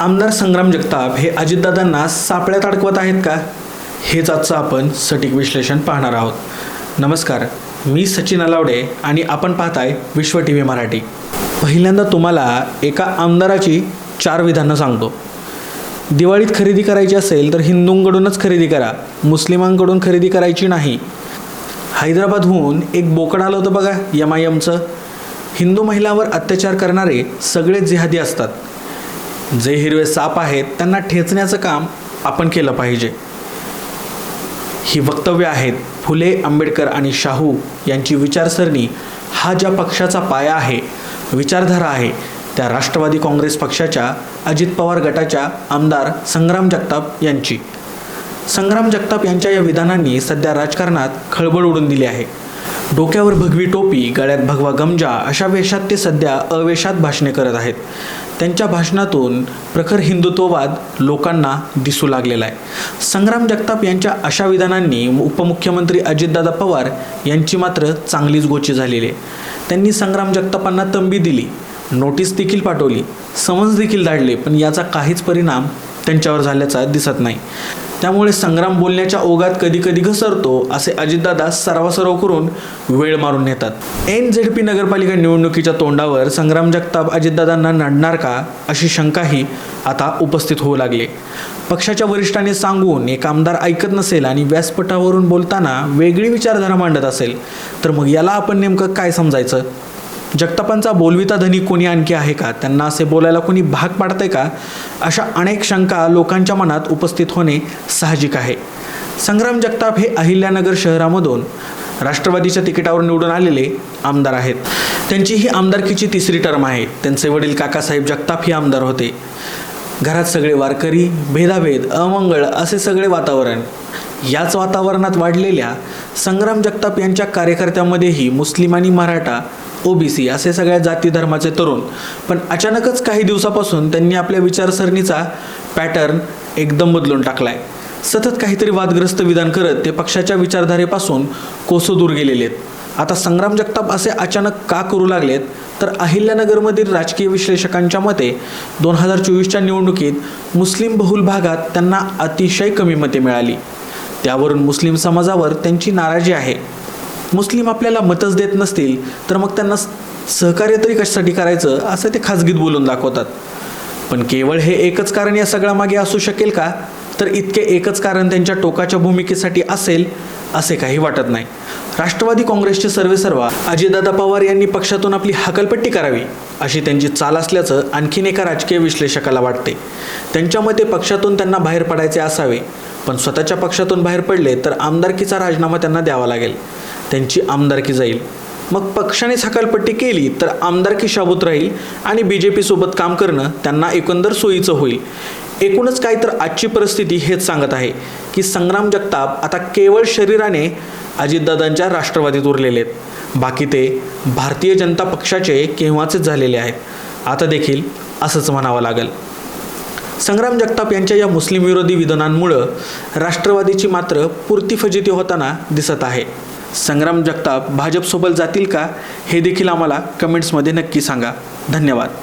आमदार संग्राम जगताप हे अजितदादांना सापळ्यात अडकवत आहेत का? हेच आजचं आपण सटीक विश्लेषण पाहणार आहोत. नमस्कार मी सचिन अलावडे आणि आपण पाहताय विश्व टी व्ही मराठी. पहिल्यांदा तुम्हाला एका आमदाराची चार विधानं सांगतो. दिवाळीत खरेदी करायची असेल तर हिंदूंकडूनच खरेदी करा मुस्लिमांकडून खरेदी करायची नाही. हैदराबादहून एक बोकड आलं होतं बघा यम आय एमचं हिंदू महिलांवर अत्याचार करणारे सगळे जिहादी असतात. जे हिरवे साप आहेत त्यांना ठेचण्याचं काम आपण केलं पाहिजे. ही वक्तव्य आहेत फुले आंबेडकर आणि शाहू यांची विचारसरणी. हा ज्या पक्षाचा पाया आहे विचारधारा आहे त्या राष्ट्रवादी काँग्रेस पक्षाच्या अजित पवार गटाच्या आमदार संग्राम जगताप यांची. संग्राम जगताप यांच्या या विधानांनी सध्या राजकारणात खळबळ उडून दिली आहे. डोक्यावर भगवी टोपी गळ्यात भगवा गमजा अशा वेशात ते सध्या अवेशात भाषणे करत आहेत. त्यांच्या भाषणातून प्रखर हिंदुत्ववाद लोकांना दिसू लागलेला आहे. संग्राम जगताप यांच्या अशा विधानांनी उपमुख्यमंत्री अजितदादा पवार यांची मात्र चांगलीच गोची झालेली आहे. त्यांनी संग्राम जगतापांना तंबी दिली नोटीस देखील पाठवली समन्स देखील धाडले पण याचा काहीच परिणाम त्यांच्यावर झाल्याचा दिसत नाही. त्यामुळे संग्राम बोलण्याच्या ओघात कधी कधी घसरतो असे अजितदादा सर्वासर्व करून वेळ मारून नेतात. एन झेड पी नगरपालिका निवडणुकीच्या तोंडावर संग्राम जगताप अजितदादांना नडणार का अशी शंकाही आता उपस्थित होऊ लागली. पक्षाच्या वरिष्ठांनी सांगून एक आमदार ऐकत नसेल आणि व्यासपीठावरून बोलताना वेगळी विचारधारा मांडत असेल तर मग याला आपण नेमकं काय समजायचं? जगतापांचा बोलविता धनी कोणी आणखी आहे का? त्यांना असे बोलायला कोणी भाग पाडतंय का? अशा अनेक शंका लोकांच्या मनात उपस्थित होणे साहजिक आहे. संग्राम जगताप हे अहिल्यानगर शहरामधून राष्ट्रवादीच्या तिकिटावर निवडून आलेले आमदार आहेत. त्यांची ही आमदारकीची तिसरी टर्म आहे. त्यांचे वडील काकासाहेब जगताप हे आमदार होते. घरात सगळे वारकरी भेदाभेद अमंगळ असे सगळे वातावरण. याच वातावरणात वाढलेल्या संग्राम जगताप यांच्या कार्यकर्त्यांमध्येही मुस्लिम आणि मराठा ओबीसी असे सगळ्या जाती धर्माचे तरुण. पण अचानकच काही दिवसापासून त्यांनी आपल्या विचारसरणीचा पॅटर्न एकदम बदलून टाकलाय. सतत काहीतरी वादग्रस्त विधान करत ते पक्षाच्या विचारधारेपासून कोसो दूर गेलेले आहेत. आता संग्राम जगताप असे अचानक का करू लागलेत? तर अहिल्यानगरमधील राजकीय विश्लेषकांच्या मते दोन हजार चोवीसच्या निवडणुकीत मुस्लिम बहुल भागात त्यांना अतिशय कमी मते मिळाली. त्यावरून मुस्लिम समाजावर त्यांची नाराजी आहे. मुस्लिम आपल्याला मतच देत नसतील तर मग त्यांना सहकार्य तरी कशासाठी करायचं असं ते खाजगीत बोलून दाखवतात. पण केवळ हे एकच कारण या सगळ्यामागे असू शकेल का? तर इतके एकच कारण त्यांच्या टोकाच्या भूमिकेसाठी असेल असे काही वाटत नाही. राष्ट्रवादी काँग्रेसचे सर्वेसर्वा अजितदादा पवार यांनी पक्षातून आपली हकलपट्टी करावी अशी त्यांची चाल असल्याचं आणखीन एका राजकीय विश्लेषकाला वाटते. त्यांच्या मते पक्षातून त्यांना बाहेर पडायचे असावे पण स्वतःच्या पक्षातून बाहेर पडले तर आमदारकीचा राजीनामा त्यांना द्यावा लागेल. त्यांची आमदारकी जाईल. मग पक्षाने सकालपट्टी केली तर आमदारकी शाबूत राहील आणि बी जे पीसोबत काम करणं त्यांना एकंदर सोयीचं होईल. एकूणच काय तर आजची परिस्थिती हेच सांगत आहे की संग्राम जगताप आता केवळ शरीराने अजितदादांच्या राष्ट्रवादीत उरलेले आहेत. बाकी ते भारतीय जनता पक्षाचे केव्हाचेच झालेले आहेत. आता देखील असंच म्हणावं लागेल. संग्राम जगताप यांच्या या मुस्लिम विरोधी विधानांमुळं राष्ट्रवादीची मात्र पुरती फजिती होताना दिसत आहे. संग्राम जगताप भाजपसोबत जातील का हे देखील आम्हाला कमेंट्समध्ये नक्की सांगा. धन्यवाद.